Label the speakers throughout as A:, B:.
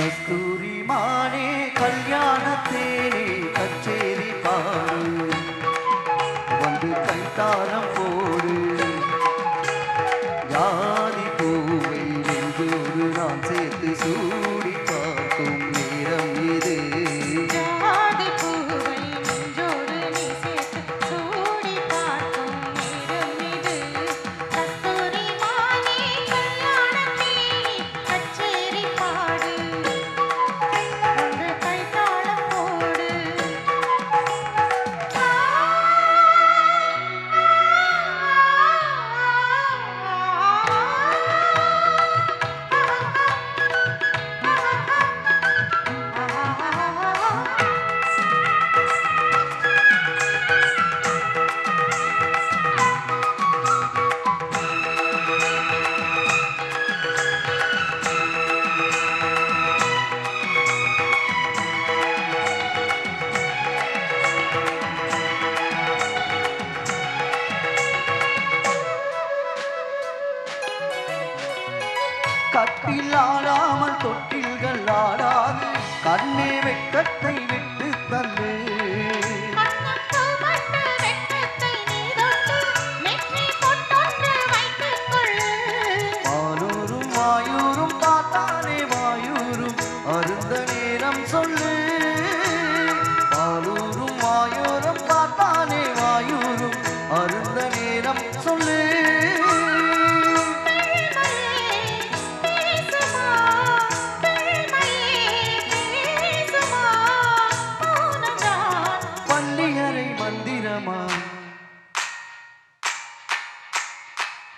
A: கஸ்தூரி மானே கல்யாண தேனே கச்சேரி பாடு. வந்து கைத்தாரம் போடு. ஜாதி பூவை நெஞ்சோடு நான் சேர்த்து சூடு கட்டில் ஆடாமல் தொட்டில்கள் ஆடாது. கண்ணே வெக்கத்தை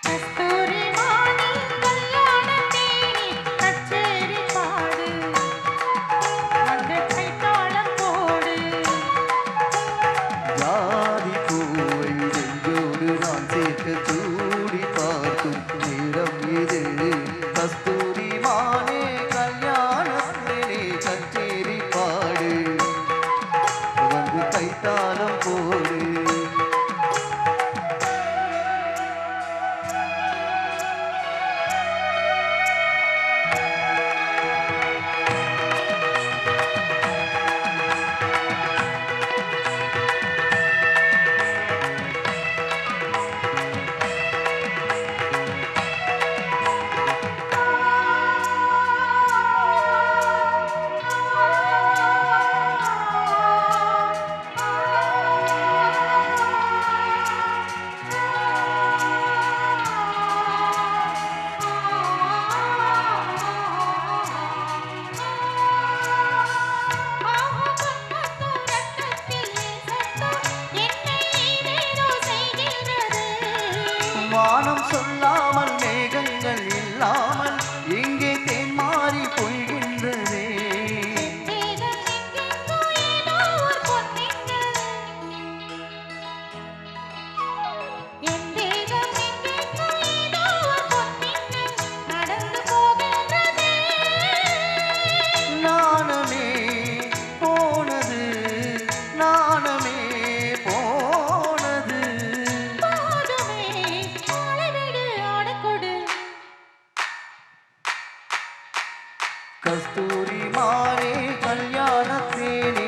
A: Let's go. மானம் சொல்லாமல் கஸ்தூரி மாறே கல்யாணத்தேனே